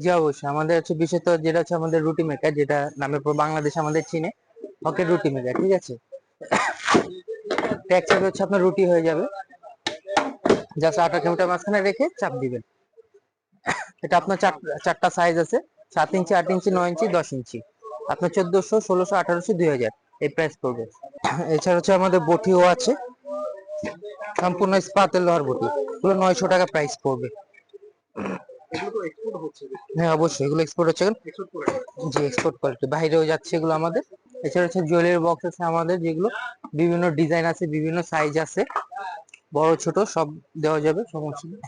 জি, অবশ্যই। আমাদের হচ্ছে বিশেষত যেটা হচ্ছে আমাদের রুটি মেকার যেটা নামে বাংলাদেশ আমাদের চিনে হকের রুটি মেকার ঠিক আছে? ট্যাগ হচ্ছে আপনার রুটি হয়ে যাবে। জাস্ট আটা খেমটা মাঝখানে রেখে চাপ দিবেন। এটা আপনার চার- চারটা সাইজ আছে, সাত ইঞ্চি, আট ইঞ্চি, নয় ইঞ্চি, দশ ইঞ্চি। আপনার চোদ্দশো, ষোলোশো, আঠারোশো, দুই হাজার। এই প্রাইস পড়বে। এছাড়া হচ্ছে আমাদের বটিও আছে। সম্পূর্ণ ইস্পাতের লোহার বটি। পুরো নয়শো টাকা প্রাইস পড়বে। এগুলো তো এক্সপোর্ট হচ্ছে হ্যাঁ অবশ্যই এগুলো এক্সপোর্ট হচ্ছে। এক্সপোর্ট করে এক্সপোর্ট কোয়ালিটি বাইরেও যাচ্ছে এগুলো আমাদের। এছাড়া হচ্ছে জুয়েলারি বক্স আছে আমাদের যেগুলো বিভিন্ন ডিজাইন আছে বিভিন্ন সাইজ আছে। বড় ছোট সব দেওয়া যাবে সমস্যা নেই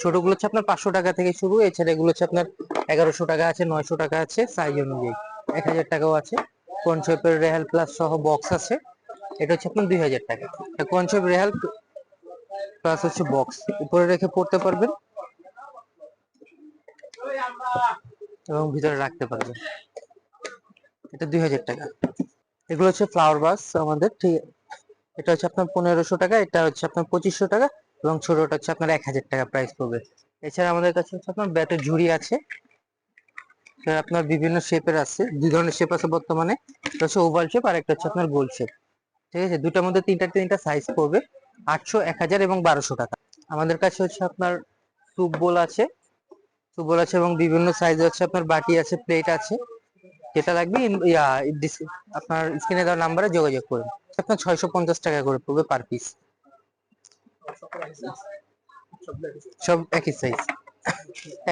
ছোটগুলো হচ্ছে আপনার পাঁচশো টাকা থেকে শুরু। এছাড়া এগুলো হচ্ছে আপনার এগারোশো টাকা আছে নয়শো টাকা আছে সাইজ অনুযায়ী। এক হাজার টাকাও আছে। কনসেপের রেহাল প্লাস সহ বক্স আছে। এটা হচ্ছে আপনার দুই হাজার টাকা। কনসেপ্ট রেহাল প্লাস হচ্ছে বক্স উপরে রেখে পড়তে পারবেন। এবং ভিতরে রাখতে পারবে। এটা দুই হাজার টাকা। এগুলো হচ্ছে ফ্লাওয়ার বাস আমাদের, ঠিক এটা হচ্ছে আপনার পনেরোশো টাকা, এটা হচ্ছে আপনার পঁচিশশো টাকা এবং ছোটটা হচ্ছে আপনার এক হাজার টাকা প্রাইস পড়বে। এছাড়া আমাদের কাছে হচ্ছে আপনার ব্যাটের ঝুড়ি আছে। আপনার বিভিন্ন শেপের আছে দুই ধরনের শেপ আছে বর্তমানে। একটা হচ্ছে ওভাল শেপ আর একটা হচ্ছে আপনার গোল শেপ ঠিক আছে? দুটার মধ্যে তিনটা তিনটা সাইজ পড়বে, আটশো, এক হাজার এবং বারোশো টাকা। আমাদের কাছে হচ্ছে আপনার স্যুপ বোল আছে। স্যুপ বোল আছে এবং বিভিন্ন সাইজ আছে, আপনার বাটি আছে প্লেট আছে। যেটা লাগবে ইয়া আপনার স্ক্রিনে দেওয়া নাম্বারে যোগাযোগ করুন। আপনার ছয়শো পঞ্চাশ টাকা করে পড়বে পার পিস সব একই সাইজ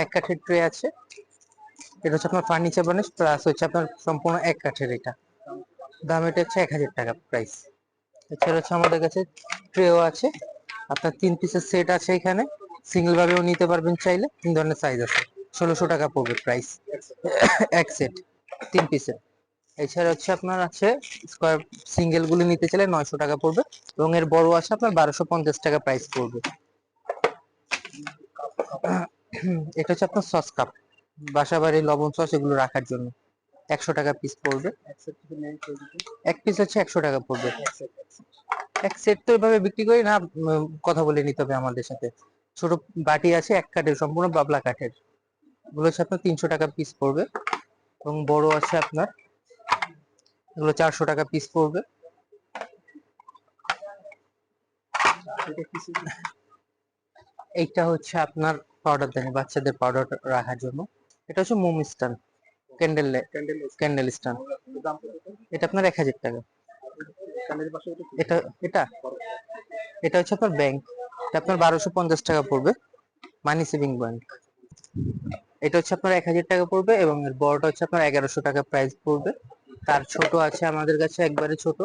এক কাঠের ট্রে আছে। এটা হচ্ছে আপনার ফার্নিচার বানিশ প্লাস হচ্ছে আপনার সম্পূর্ণ এক কাঠের এটা। দাম এটা হচ্ছে এক হাজার টাকা প্রাইস এছাড়া হচ্ছে আমাদের কাছে ট্রেও আছে। আপনার তিন পিসের সেট আছে এখানে। সিঙ্গেল ভাবেও নিতে পারবেন চাইলে, তিন ধরনের সাইজ আছে। ষোলোশো টাকা পড়বে প্রাইস এক সেট তিন পিসের এছাড়া হচ্ছে আপনার আছে স্কোয়ার সিঙ্গেলগুলো নিতে চাইলে নয়শো টাকা পড়বে এবং এর বড় আছে আপনার বারোশো পঞ্চাশ টাকা প্রাইস পড়বে। এটা হচ্ছে আপনার সস কাপ বাসা বাড়ি লবণ সস এগুলো রাখার জন্য। একশো টাকা পিস পড়বে। এক পিস হচ্ছে একশো টাকা পড়বে। এক সেট তো এভাবে বিক্রি করি না কথা বলে নিতে হবে আমাদের সাথে। ছোট বাটি আছে, এক কাঠের, সম্পূর্ণ বাবলা কাঠের। এগুলো হচ্ছে আপনার তিনশো টাকা পিস পড়বে এবং বড় আছে আপনার, এগুলো চারশো টাকা পিস পড়বে। এইটা হচ্ছে আপনার পাউডার দেন, বাচ্চাদের পাউডার রাখার জন্য। এটা হচ্ছে মোম স্টান ক্যান্ডেল ক্যান্ডেল স্ট্যান্ড এটা আপনার এক হাজার টাকা। এটা এটা এটা হচ্ছে আপনার ব্যাংক আপনার বারোশো পঞ্চাশ টাকা পড়বে, মানি সেভিং ব্যাংক। এটা হচ্ছে আপনার এক হাজার টাকা পড়বে এবং এর বড়টা হচ্ছে আপনার এগারোশো টাকা প্রাইস পড়বে। তার ছোট আছে আমাদের কাছে একবারে ছোট।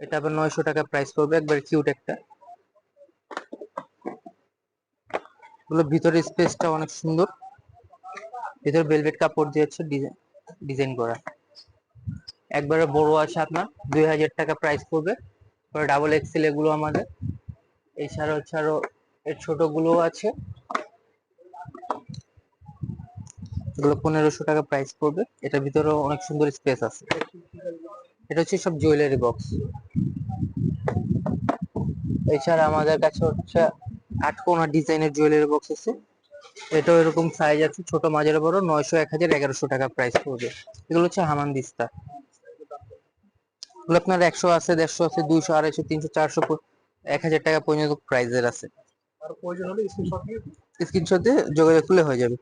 এটা আবার নয়শো টাকা প্রাইস পড়বে, একবারে কিউট একটা। এগুলো ভিতরে স্পেসটা অনেক সুন্দর। ভিতরে ভেলভেট কাপড় দিয়ে হচ্ছে ডিজাইন করা। একবারে বড় আছে আপনার দুই হাজার টাকা প্রাইস পড়বে। ডাবল এক্সেল এগুলো আমাদের। এছাড়া হচ্ছে আরও এর ছোটগুলো আছে। এগুলো পনেরোশো টাকা প্রাইস পড়বে। এটার ভিতরেও অনেক সুন্দর স্পেস আছে। এটা হচ্ছে সব জুয়েলারি বক্স এছাড়া আমাদের কাছে হচ্ছে আট কোনা ডিজাইনের জুয়েলারি বক্স আছে। এটাও এরকম সাইজ আছে, ছোট, মাঝের, বড়, নয়শো, এক হাজার, এগারোশো টাকা প্রাইস পড়বে। এগুলো হচ্ছে হামান দিস্তা এগুলো আপনার একশো আছে, দেড়শো আছে, দুইশো, আড়াইশো, তিনশো, চারশো এক হাজার টাকা পর্যন্ত প্রাইজের আছে। আর প্রয়োজন হলে স্ক্রিনশট দিয়ে যোগাযোগ করলে হয়ে যাবে।